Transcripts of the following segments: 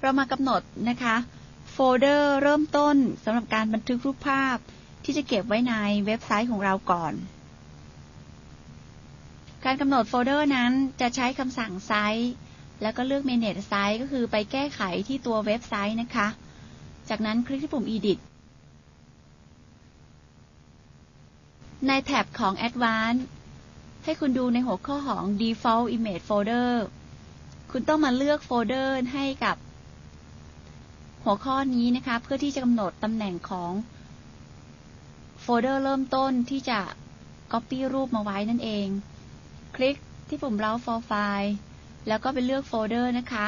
เรามากำหนดนะคะโฟลเดอร์เริ่มต้นสำหรับการบันทึกรูปภาพที่จะเก็บไว้ในเว็บไซต์ของเราก่อน การกำหนดโฟลเดอร์นั้นจะใช้คำสั่งไซต์แล้วก็เลือก manage site ก็คือไปแก้ไขที่ตัวเว็บไซต์นะคะ จากนั้นคลิกที่ปุ่ม edit ในแท็บของ advanced ให้คุณดูในหัวข้อของ default image folder คุณต้องมาเลือกโฟลเดอร์ให้กับ หัวข้อนี้นะคะเพื่อที่จะกำหนดตำแหน่งของโฟลเดอร์เริ่มต้นที่จะ Copy รูปมาไว้นั่นเอง คลิกที่ปุ่ม Browse for file แล้วก็ไปเลือกโฟลเดอร์นะคะ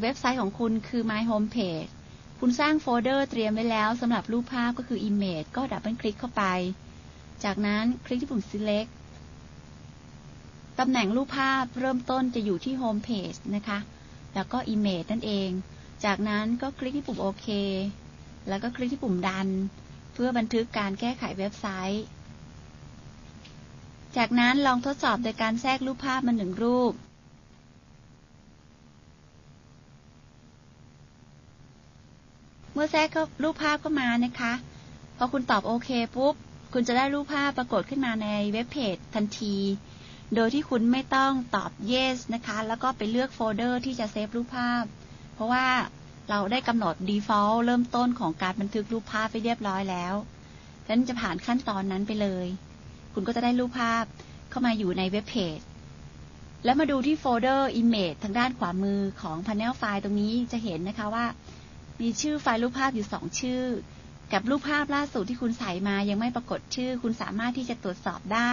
เว็บไซต์ของคุณคือ My Home Page คุณสร้างโฟลเดอร์เตรียมไว้แล้วสำหรับรูปภาพก็คือ Image ก็ดับเบิลคลิกเข้าไป จากนั้นคลิกที่ปุ่ม Select ตำแหน่งรูปภาพเริ่มต้นจะอยู่ที่ Home Page นะคะ แล้วก็ Image นั่นเอง จากนั้นก็คลิกที่ปุ่มโอเค แล้วก็คลิกที่ปุ่มดัน เพื่อบันทึกการแก้ไขเว็บไซต์ จากนั้นลองทดสอบโดยการแทรกรูปภาพมาหนึ่งรูป เมื่อแทรกรูปภาพเข้ามานะคะ พอคุณตอบโอเคปุ๊บ คุณจะได้รูปภาพปรากฏขึ้นมาในเว็บเพจทันที โดยที่คุณไม่ต้องตอบ yes นะคะ แล้วก็ไปเลือกโฟลเดอร์ที่จะเซฟรูปภาพ เพราะว่าเราได้กำหนด default เริ่มต้นของการบันทึกรูปภาพไปเรียบร้อยแล้วฉะนั้นจะผ่านขั้นตอนนั้นไปเลย คุณก็จะได้รูปภาพเข้ามาอยู่ในเว็บเพจ แล้วมาดูที่โฟลเดอร์ image ทางด้านขวามือของ panel ไฟล์ตรงนี้จะเห็นนะคะว่า มีชื่อไฟล์รูปภาพอยู่สองชื่อ กับรูปภาพล่าสุดที่คุณใส่มายังไม่ปรากฏชื่อ คุณสามารถที่จะตรวจสอบได้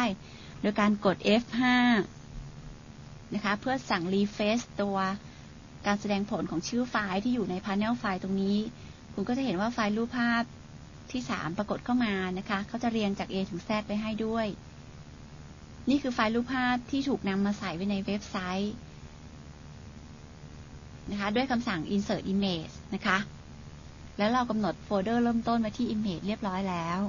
โดยการกด F5 นะคะ เพื่อสั่ง refresh ตัว การแสดงผลของชื่อไฟล์ที่อยู่ใน panel ไฟล์ตรงนี้ คุณก็จะเห็นว่าไฟล์รูปภาพที่สามปรากฏเข้ามานะคะเขาจะเรียงจาก A ถึง Z ไปให้ด้วย นี่คือไฟล์รูปภาพที่ถูกนำมาใส่ไว้ในเว็บไซต์นะคะด้วยคำสั่ง insert image นะคะ แล้วเรากำหนดโฟลเดอร์เริ่มต้นมาที่ image เรียบร้อยแล้ว